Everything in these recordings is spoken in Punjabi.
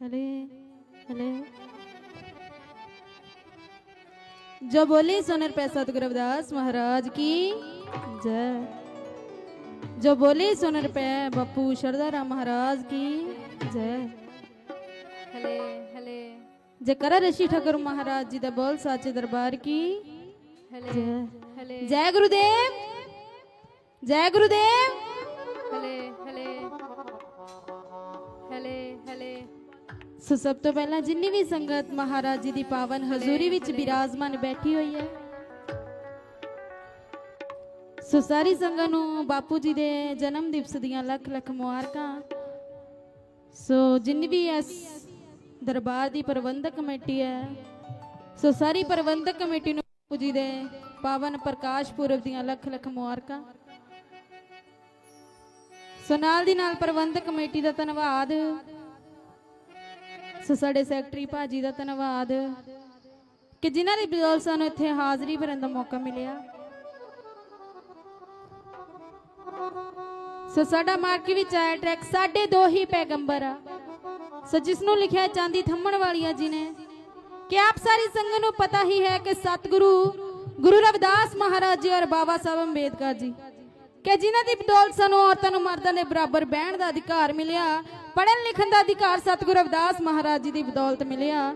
हले हले जो बोली सोनर पे सतगुरु रविदास महाराज की जय जो बोली सोनर पे बप्पू शरदाराम महाराज की जय हले हले जयकारा ऋषि ठाकुर महाराज जी दा बोल साचे दरबार की हले हले जय गुरुदेव जय गुरुदेव ਸੋ ਸਭ ਤੋਂ ਪਹਿਲਾਂ ਜਿੰਨੀ ਵੀ ਸੰਗਤ ਮਹਾਰਾਜ ਜੀ ਦੀ ਪਾਵਨ ਹਜ਼ੂਰੀ ਵਿੱਚ ਬਿਰਾਜਮਾਨ ਬੈਠੀ ਹੋਈ ਹੈ, ਸੋ ਸਾਰੀ ਸੰਗਤ ਨੂੰ ਬਾਪੂ ਜੀ ਦੇ ਜਨਮ ਦਿਵਸ ਦੀਆਂ ਲੱਖ ਲੱਖ ਮੁਬਾਰਕਾਂ। ਸੋ ਜਿੰਨੀ ਵੀ ਇਸ ਦਰਬਾਰ ਦੀ ਪ੍ਰਬੰਧਕ ਕਮੇਟੀ ਹੈ, ਸੋ ਸਾਰੀ ਪ੍ਰਬੰਧਕ ਕਮੇਟੀ ਨੂੰ ਬਾਪੂ ਜੀ ਦੇ ਪਾਵਨ ਪ੍ਰਕਾਸ਼ ਪੁਰਬ ਦੀਆਂ ਲੱਖ ਲੱਖ ਮੁਬਾਰਕਾਂ। ਸੋ ਨਾਲ ਦੀ ਨਾਲ ਪ੍ਰਬੰਧਕ ਕਮੇਟੀ ਦਾ ਧੰਨਵਾਦ ਸੋ ਸਾਡੇ ਸੈਕਟਰੀ ਭਾਜੀ ਦਾ ਧੰਨਵਾਦ ਕਿ ਜਿਨ੍ਹਾਂ ਦੀ ਬਦੌਲਤ ਸਾਨੂੰ ਇੱਥੇ ਹਾਜ਼ਰੀ ਭਰਨ ਦਾ ਮੌਕਾ ਮਿਲਿਆ। ਸੋ ਸਾਡਾ ਮਾਰਕੀ ਵਿੱਚ ਆਇਆ ਟਰੈਕ ਸਾਡੇ ਦੋ ਹੀ ਪੈਗੰਬਰ ਆ। ਸੋ ਜਿਸ ਨੂੰ ਲਿਖਿਆ ਚਾਂਦੀ ਥੰਮਣ ਵਾਲੀਆ ਜੀ ਨੇ। ਕਿ ਆਪ ਸਾਰੀ ਸੰਗਤ ਨੂੰ ਪਤਾ ਹੀ ਹੈ ਕਿ ਸਤਿਗੁਰੂ ਗੁਰੂ ਰਵਿਦਾਸ ਮਹਾਰਾਜ ਜੀ ਔਰ ਬਾਬਾ ਸਾਹਿਬ ਅੰਬੇਦਕਰ ਜੀ। ਕਿ ਜਿਨ੍ਹਾਂ ਦੀ ਬਦੌਲਤ ਸਾਨੂੰ ਔਰਤਾਂ ਨੂੰ ਮਰਦਾਂ ਦੇ ਬਰਾਬਰ ਬਹਿਣ ਦਾ ਅਧਿਕਾਰ ਮਿਲਿਆ ਪੜ੍ਹਨ ਲਿਖਣ ਦਾ ਅਧਿਕਾਰ ਸਤਿਗੁਰੂ ਰਵਿਦਾਸ ਮਹਾਰਾਜ ਜੀ ਦੀ ਬਦੌਲਤ ਮਿਲਿਆ।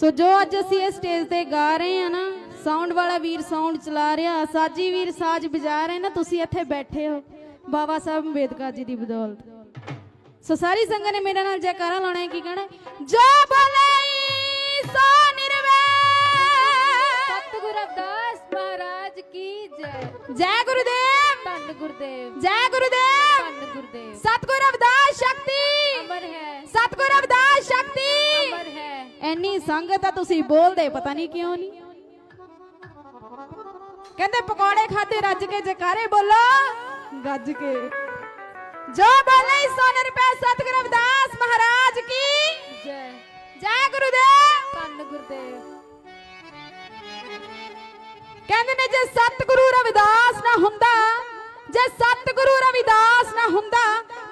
ਸੋ ਜੋ ਅੱਜ ਅਸੀਂ ਇਸ ਸਟੇਜ ਤੇ ਗਾ ਰਹੇ ਆ ਨਾ ਸਾਊਂਡ ਵਾਲਾ ਵੀਰ ਸਾਊਂਡ ਚਲਾ ਰਿਹਾ ਸਾਜੀ ਵੀਰ ਸਾਜ ਵਜਾ ਰਹੇ ਨਾ ਤੁਸੀਂ ਇੱਥੇ ਬੈਠੇ ਹੋ। ਬਾਬਾ ਸਾਹਿਬ ਅੰਬੇਦਕਰ ਜੀ ਦੀ ਬਦੌਲਤ। ਸੋ ਸਾਰੀ ਸੰਗਤ ਨੇ ਮੇਰੇ ਨਾਲ ਜੈਕਾਰਾ ਲਾਉਣਾ ਹੈ ਕੀ ਕਹਿਣਾ? ਜੋ ਬੋਲੇ ਸੋ ਨਿਰਵੈ। ਸਤਿਗੁਰੂ ਰਵਿਦਾਸ ਮਹਾਰਾਜ ਕੀ ਜੈ। ਜੈ ਗੁਰੂਦੇਵ। ਧੰਨ ਗੁਰਦੇਵ। ਜੈ ਗੁਰੂਦੇਵ। ਧੰਨ ਗੁਰਦੇਵ। ਸਤਿਗੁਰ ਰਵਿਦਾਸ ਸ਼ਕਤੀ ਅਮਰ ਹੈ ਸਤਿਗੁਰ ਰਵਿਦਾਸ ਸ਼ਕਤੀ ਅਮਰ ਹੈ ਐਨੀ ਸੰਗਤ ਆ ਤੁਸੀਂ ਬੋਲਦੇ ਪਤਾ ਨਹੀਂ ਕਿਉਂ ਨਹੀਂ? ਕਹਿੰਦੇ ਪਕੌੜੇ ਖਾਦੇ ਰੱਜ ਕੇ ਜਕਾਰੇ ਬੋਲੋ। ਗੱਜ ਕੇ। ਜੋ ਬੋਲੇ ਸੋਨ ਰੁਪਏ ਸਤਿਗੁਰ ਰਵਿਦਾਸ ਮਹਾਰਾਜ ਕੀ? ਜੈ। ਜੈ ਗੁਰੂਦੇਵ। ਧੰਨ ਗੁਰਦੇਵ। ਕਹਿੰਦੇ ਨੇ ਜੇ ਸਤਿਗੁਰੂ ਰਵਿਦਾਸ ਨਾ ਹੁੰਦਾ ਜੇ ਸਤਿਗੁਰੂ ਰਵਿਦਾਸ ਨਾ ਹੁੰਦਾ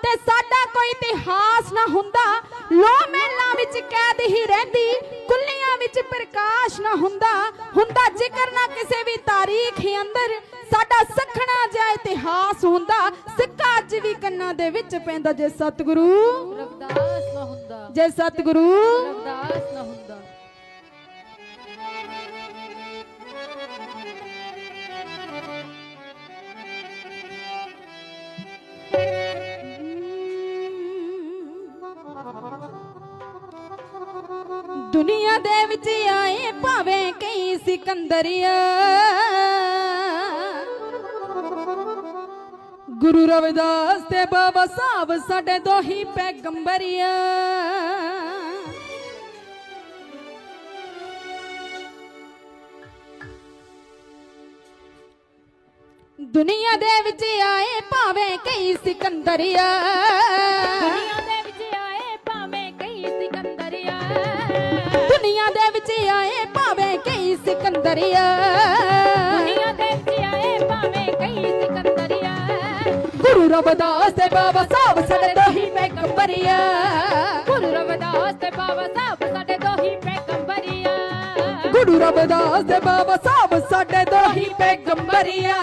ਤੇ ਸਾਡਾ ਕੋਈ ਇਤਿਹਾਸ ਨਾ ਹੁੰਦਾ ਲੋ ਕੈਦ ਹੀ ਰਹਿੰਦੀ ਕੁੱਲੀਆਂ ਵਿੱਚ ਪ੍ਰਕਾਸ਼ ਨਾ ਹੁੰਦਾ। ਹੁੰਦਾ ਜ਼ਿਕਰ ਨਾ ਕਿਸੇ ਵੀ ਤਾਰੀਖ ਹੀ ਅੰਦਰ। ਸਾਡਾ ਸਖਣਾ ਜਿਹਾ ਇਤਿਹਾਸ ਹੁੰਦਾ। ਸਿੱਕਾ ਅੱਜ ਵੀ ਕੰਨਾਂ ਦੇ ਵਿੱਚ ਪੈਂਦਾ। ਜੇ ਸਤਿਗੁਰੂ ਰਵਿਦਾਸ ਨਾ ਹੁੰਦਾ। ਜੇ ਸਤਿਗੁਰੂ ਰਵਿਦਾਸ ਨਾ ਹੁੰਦਾ। ਦੁਨੀਆ ਦੇ ਵਿੱਚ ਆਏ ਭਾਵੇਂ ਕਈ ਸਿਕੰਦਰੀਆ। ਗੁਰੂ ਰਵਿਦਾਸ ਤੇ ਬਾਬਾ ਸਾਹਿਬ ਸਾਡੇ ਦੋਹੀ ਪੈਗੰਬਰੀਆ। ਦੁਨੀਆ ਦੇ ਵਿੱਚ ਆਏ ਭਾਵੇਂ ਕਈ ਸਿਕੰਦਰੀਆ। ਸਿਕੰਦਰੀਆ ਦੁਨੀਆ ਦੇ ਵਿੱਚ ਆਏ ਭਾਵੇਂ ਕਈ ਸਿਕੰਦਰੀਆ ਗੁਰੂ ਰਵਿਦਾਸ ਤੇ ਬਾਬਾ ਸਾਹਿਬ ਸਾਡੇ ਦੋਹੀ ਪੈਗੰਬਰੀਆ ਗੁਰੂ ਰਵਿਦਾਸ ਤੇ ਬਾਬਾ ਸਾਹਿਬ ਸਾਡੇ ਦੋਹੀ ਪੈਗੰਬਰੀਆ ਗੁਰੂ ਰਵਿਦਾਸ ਤੇ ਬਾਬਾ ਸਾਹਿਬ ਸਾਡੇ ਦੋਹੀ ਪੈਗੰਬਰੀਆ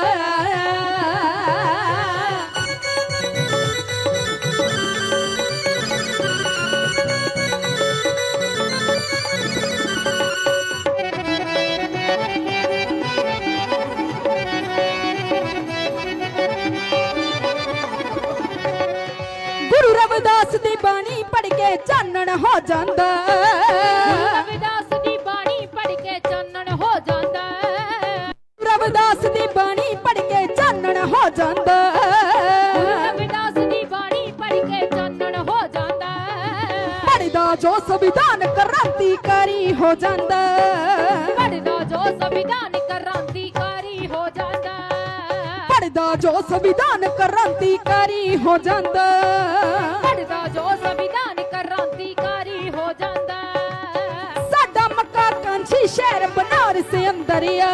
ਹੋ ਜਾਂਦਾ। ਰਵਿਦਾਸ ਦੀ ਬਾਣੀ ਪੜ ਕੇ ਚਾਨਣ ਹੋ ਜਾਂਦਾ। ਰਵਿਦਾਸ ਦੀ ਬਾਣੀ ਪੜ ਕੇ ਚਾਨਣ ਹੋ ਜਾਂਦਾ। ਰਵਿਦਾਸ ਦੀ ਬਾਣੀ ਪੜ ਕੇ ਚਾਨਣ ਹੋ ਜਾਂਦਾ। ਪੜਦਾ ਜੋ ਸੰਵਿਧਾਨ ਕ੍ਰਾਂਤੀਕਾਰੀ ਹੋ ਜਾਂਦਾ। ਪੜਦਾ ਜੋ ਸੰਵਿਧਾਨ ਕ੍ਰਾਂਤੀਕਾਰੀ ਹੋ ਜਾਂਦਾ। ਪੜਦਾ ਜੋ ਸੰਵਿਧਾਨ ਕ੍ਰਾਂਤੀਕਾਰੀ ਹੋ ਜਾਂਦਾ। ਪੜਦਾ ਜੋ बनारस अंदरिया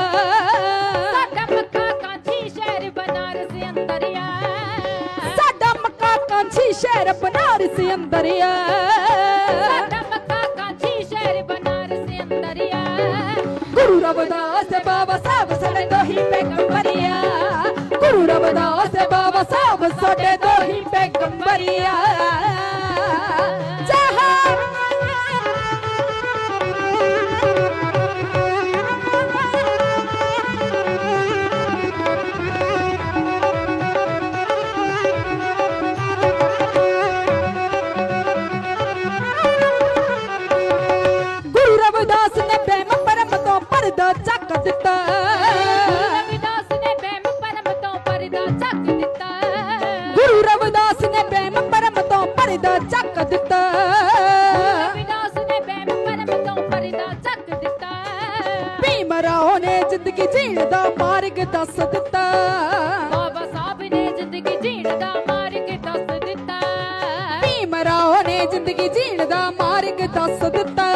साडा मक्का कांची शहर बनारस अंदरिया साडा मक्का कांची शहर बनारस अंदरिया ਸਾਡਾ ਮੱਕਾ ਕਾਂਚੀ ਸ਼ਹਿਰ ਬਨਾਰਸ ਅੰਦਰਿਆ ਗੁਰੂ ਰਵਿਦਾਸ ਬਾਬਾ ਸਾਹਿਬ ਸਾਡੇ ਤੋਂ ਹੀ ਪੈਗੰਬਰੀਆ ਗੁਰੂ ਰਵਿਦਾਸ ਬਾਬਾ ਸਾਹਿਬ ਸਾਡੇ ਤੋਂ ਹੀ ਪੈਗੰਬਰੀਆ ਜ਼ਿੰਦਗੀ ਜੀਣ ਦਾ ਮਾਰਗ ਦੱਸ ਦਿੱਤਾ। ਬਾਬਾ ਸਾਹਿਬ ਨੇ ਜ਼ਿੰਦਗੀ ਜੀਣ ਦਾ ਮਾਰਗ ਦੱਸ ਦਿੱਤਾ। ਭੀਮ ਰਾਓ ਨੇ ਜ਼ਿੰਦਗੀ ਜੀਣ ਦਾ ਮਾਰਗ ਦੱਸ ਦਿੱਤਾ।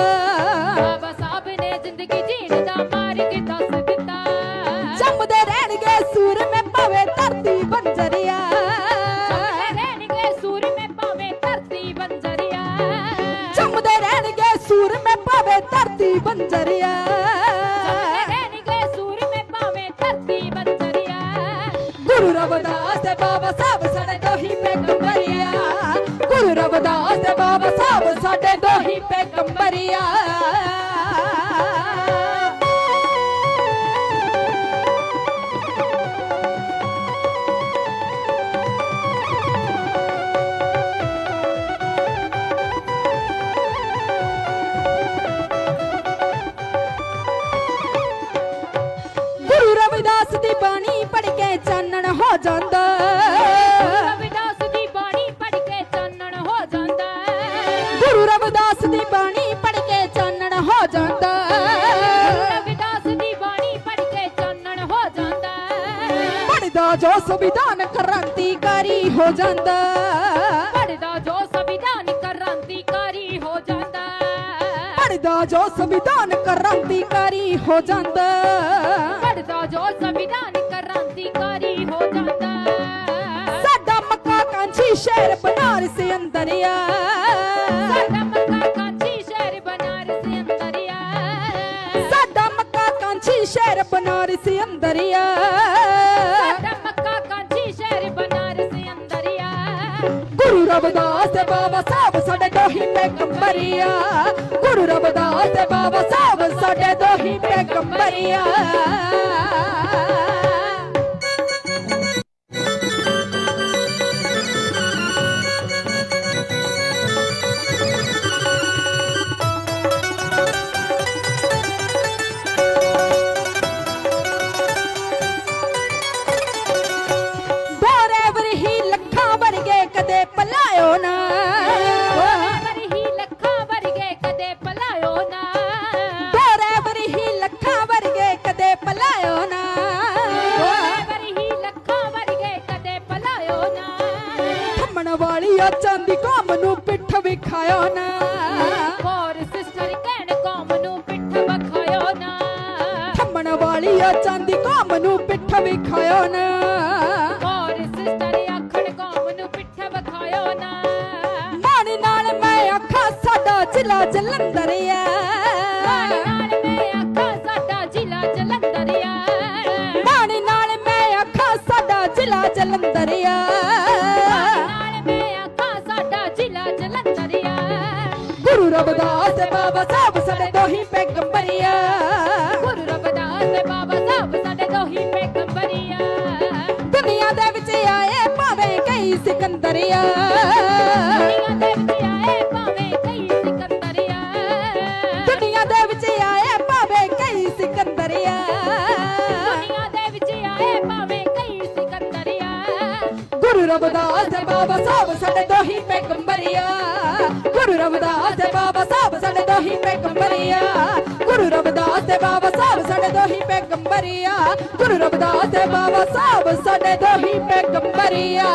ਸਾਹਿਬ ਸਾਡੇ ਦੋਹੀ ਜੋ ਸੰਵਿਧਾਨ ਕ੍ਰਾਂਤੀਕਾਰੀ ਹੋ ਜਾਂਦਾ। ਪੜਦਾ ਜੋ ਸੰਵਿਧਾਨ ਕ੍ਰਾਂਤੀਕਾਰੀ ਹੋ ਜਾਂਦਾ। ਪੜਦਾ ਜੋ ਸੰਵਿਧਾਨ ਕ੍ਰਾਂਤੀਕਾਰੀ ਹੋ ਜਾਂਦਾ। ਪੜਦਾ ਜੋ ਸੰਵਿਧਾਨ ਕ੍ਰਾਂਤੀਕਾਰੀ ਹੋ ਜਾਂਦਾ। ਸਾਡਾ ਮੱਕਾ ਕਾਂਚੀ ਸ਼ਹਿਰ ਬਨਾਰਸ ਅੰਦਰਿਆ ਸਾਡਾ ਮੱਕਾ ਕਾਂਚੀ ਸ਼ਹਿਰ ਬਨਾਰਸ ਅੰਦਰਿਆ ਸਾਡਾ ਮੱਕਾ ਕਾਂਚੀ ਸ਼ਹਿਰ ਬਨਾਰਸ ਅੰਦਰਿਆ ਗੁਰੂ ਤੇ ਬਾਬਾ ਸਾਹਿਬ ਸਾਡੇ ਦੋਹੀ ਪੈਗੰਬਰੀਆ। ਗੁਰੂ ਰਵਿਦਾਸ ਤੇ ਬਾਬਾ ਸਾਹਿਬ ਸਾਡੇ ਦੋਹੀ ਪੈਗੰਬਰੀਆ। ਦੋਰੇ ਆ ਚਾਂਦੀ ਕੌਮ ਨੂੰ ਪਿੱਠ ਵਿਖਾਇਓ ਨਾ। ਹੋਰ ਸਿਸਟਰ ਕਹਿਣ ਕੌਮ ਨੂੰ ਪਿੱਠ ਵਖਾਇਓ ਨਾ। ਥੰਮਣ ਵਾਲੀ ਆ ਚਾਂਦੀ ਕੌਮ ਨੂੰ ਪਿੱਠ ਵਿਖਾਇਓ ਨਾ। ਹੋਰ ਸਿਸਟਰ ਆਖਣ ਕੌਮ ਨੂੰ ਪਿੱਠ ਵਖਾਇਓ ਨਾ। ਮਾਣ ਨਾਲ ਮੈਂ ਆਖਾਂ ਸਾਡਾ ਜ਼ਿਲ੍ਹਾ ਜਲੰਧਰ ਆ। ਮਾਣ ਨਾਲ ਮੈਂ ਆਖਾਂ ਸਾਡਾ ਜ਼ਿਲ੍ਹਾ ਜਲੰਧਰ ਆ। ਮਾਣ ਨਾਲ ਮੈਂ ਆਖਾਂ ਸਾਡਾ ਜ਼ਿਲ੍ਹਾ ਜਲੰਧਰ ਆ। ਬਾਬਾ ਸਾਹਿਬ ਸਾਡੇ ਦੋਹੀ ਪੈਗੰਬਰੀਆ। ਗੁਰੂ ਰਵਿਦਾਸ ਦੇ ਬਾਬਾ ਸਾਹਿਬ ਸਾਡੇ ਦੋਹੀ ਪੈਗੰਬਰੀਆ। ਦੁਨੀਆ ਦੇ ਵਿੱਚ ਆਏ ਭਾਵੇਂ ਕਈ ਸਿਕੰਦਰੀਆ। ਦੁਨੀਆ ਦੇ ਵਿੱਚ ਆਏ ਭਾਵੇਂ ਕਈ ਸਿਕੰਦਰੀਆ। ਦੁਨੀਆ ਦੇ ਵਿੱਚ ਆਏ ਭਾਵੇਂ ਕਈ ਸਿਕੰਦਰੀਆ। ਦੁਨੀਆ ਦੇ ਵਿੱਚ ਆਏ ਭਾਵੇਂ ਕਈ ਸਿਕੰਦਰੀਆ। ਗੁਰੂ ਰਵਿਦਾਸ ਤੇ ਬਾਬਾ ਸਾਹਿਬ ਸਾਡੇ ਦੋਹੀ ਪੈਗੰਬਰੀਆ। ਗੁਰੂ ਤੇ ਸਾਹਿਬ ਸਾਡੇ ਦੋਹੀ ਪੈਗੰਬਰੀਆ ਗੁਰੂ ਰਵਿਦਾਸ ਤੇ ਬਾਬਾ ਸਾਹਿਬ ਸਾਡੇ ਦੋਹੀ ਪੈਗੰਬਰੀਆ ਗੁਰੂ ਰਵਿਦਾਸ ਤੇ ਬਾਬਾ ਸਾਹਿਬ ਸਾਡੇ ਦੋਹੀ ਪੈਗੰਬਰੀਆ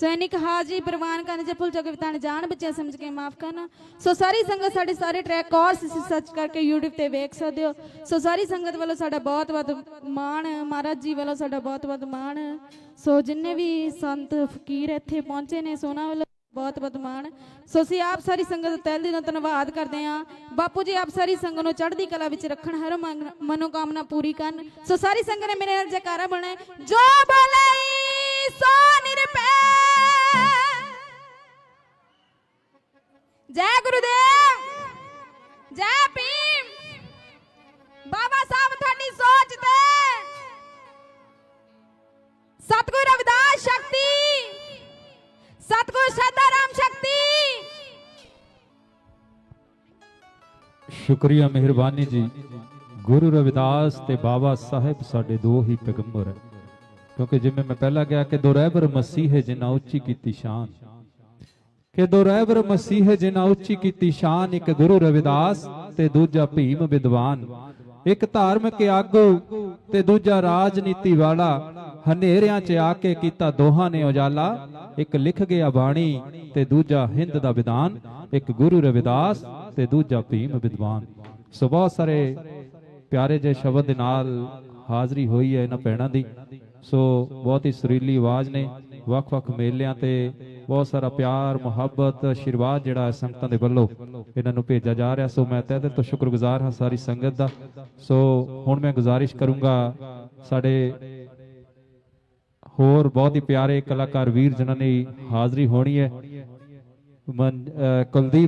ਸੈਨਿਕ ਹਾਜੀ ਪ੍ਰਵਾਨ ਕਰਨ ਜੇ ਭੁੱਲ ਚੁੱਕੇ ਤਾਂ ਜਾਣ ਬੱਚਿਆਂ ਸਮਝ ਕੇ ਮਾਫ ਕਰਨਾ। ਸੋ ਸਾਰੀ ਸੰਗਤ ਸਾਡੇ ਸਾਰੇ ਟਰੈਕ ਕੋਰਸ ਤੁਸੀਂ ਸਰਚ ਕਰਕੇ YouTube ਤੇ ਵੇਖ ਸਕਦੇ ਹੋ। ਸੋ ਸਾਰੀ ਸੰਗਤ ਵੱਲੋਂ ਸਾਡਾ ਬਹੁਤ ਬਹੁਤ ਮਾਣ, ਮਹਾਰਾਜ ਜੀ ਵੱਲੋਂ ਸਾਡਾ ਬਹੁਤ ਬਹੁਤ ਮਾਣ। ਸੋ ਜਿੰਨੇ ਵੀ ਸੰਤ ਫਕੀਰ ਇੱਥੇ ਪਹੁੰਚੇ ਨੇ, ਸੋ ਵੱਲੋਂ ਬਹੁਤ ਬਹੁਤ ਮਾਣ। ਸੋ ਅਸੀਂ ਆਪ ਸਾਰੀ ਸੰਗਤ ਦਾ ਤਹਿ ਦਿਲੋਂ ਧੰਨਵਾਦ ਕਰਦੇ ਹਾਂ। ਬਾਪੂ ਜੀ ਆਪ ਸਾਰੀ ਸੰਗਤ ਨੂੰ ਚੜ੍ਹਦੀ ਕਲਾ ਵਿੱਚ ਰੱਖਣ, ਹਰ ਮੰਗ- ਮਨੋਕਾਮਨਾ ਪੂਰੀ ਕਰਨ। ਸੋ ਸਾਰੀ ਸੰਗਤ ਨੇ ਮੇਰੇ ਨਾਲ ਜੈਕਾਰਾ ਬਣਾ ਜੋ ਬੋਲੇ ਸੋ ਨਿਰਭੈ ਜੈ ਗੁਰੂਦੇਵ ਜੈ ਭੀਮ ਬਾਬਾ ਸਾਹਿਬ ਤੁਹਾਡੀ ਸੋਚ ਤੇ ਸਤਿਗੁਰ ਰਵਿਦਾਸ ਸ਼ਕਤੀ ਸਤਿਗੁਰ ਸਦਾਰਾਮ ਸ਼ਕਤੀ ਸ਼ੁਕਰੀਆ ਮਿਹਰਬਾਨੀ ਜੀ ਗੁਰੂ ਰਵਿਦਾਸ ਤੇ ਬਾਬਾ ਸਾਹਿਬ ਸਾਡੇ ਦੋ ਹੀ ਪੈਗੰਬਰ ਹੈ ਕਿਉਂਕਿ ਜਿਵੇਂ ਮੈਂ ਪਹਿਲਾਂ ਕਿਹਾ ਕਿ ਦੋ ਰਹਿਬਰ ਮਸੀਹ ਜਿਨ੍ਹਾਂ ਉੱਚੀ ਕੀਤੀ ਸ਼ਾਨ ਕਿ ਦੋ ਰਹਿਬਰ ਮਸੀਹ ਜਿਨ੍ਹਾਂ ਉੱਚੀ ਕੀਤੀ ਸ਼ਾਨ ਇੱਕ ਗੁਰੂ ਰਵਿਦਾਸ ਤੇ ਦੂਜਾ ਭੀਮ ਵਿਦਵਾਨ। ਇੱਕ ਧਾਰਮਿਕ ਆਗੂ ਤੇ ਦੂਜਾ ਰਾਜਨੀਤੀ ਵਾਲਾ ਹਨੇਰਿਆਂ 'ਚ ਆ ਕੇ ਕੀਤਾ ਦੋਹਾਂ ਨੇ ਉਜਾਲਾ। ਇੱਕ ਲਿਖ ਗਿਆ ਬਾਣੀ ਤੇ ਦੂਜਾ ਹਿੰਦ ਦਾ ਵਿਧਾਨ। ਇੱਕ ਗੁਰੂ ਰਵਿਦਾਸ ਤੇ ਦੂਜਾ ਭੀਮ ਵਿਦਵਾਨ। ਸੋ ਬਹੁਤ ਸਾਰੇ ਪਿਆਰੇ ਜਿਹੇ ਸ਼ਬਦ ਦੇ ਨਾਲ ਹਾਜ਼ਰੀ ਹੋਈ ਹੈ ਇਹਨਾਂ ਭੈਣਾਂ ਦੀ। ਸੋ ਬਹੁਤ ਹੀ ਸੁਰੀਲੀ ਆਵਾਜ਼ ਨੇ। ਵੱਖ-ਵੱਖ ਮੇਲਿਆਂ ਤੇ ਬਹੁਤ ਸਾਰਾ ਪਿਆਰ, ਮੁਹੱਬਤ, ਆਸ਼ੀਰਵਾਦ ਜਿਹੜਾ ਹੈ ਸੰਗਤਾਂ ਦੇ ਵੱਲੋਂ ਇਹਨਾਂ ਨੂੰ ਭੇਜਿਆ ਜਾ ਰਿਹਾ। ਸੋ ਮੈਂ ਤਹਿ ਦਿਲ ਤੋਂ ਸ਼ੁਕਰਗੁਜ਼ਾਰ ਹਾਂ ਸਾਰੀ ਸੰਗਤ ਦਾ। ਸੋ ਹੁਣ ਮੈਂ ਗੁਜ਼ਾਰਿਸ਼ ਕਰੂੰਗਾ ਸਾਡੇ ਹੋਰ ਬਹੁਤ ਹੀ ਪਿਆਰੇ ਕਲਾਕਾਰ ਵੀਰ ਜਿਨ੍ਹਾਂ ਨੇ ਹਾਜ਼ਰੀ ਹੋਣੀ ਹੈ। ਮਨ- ਕੁਲਦੀਪ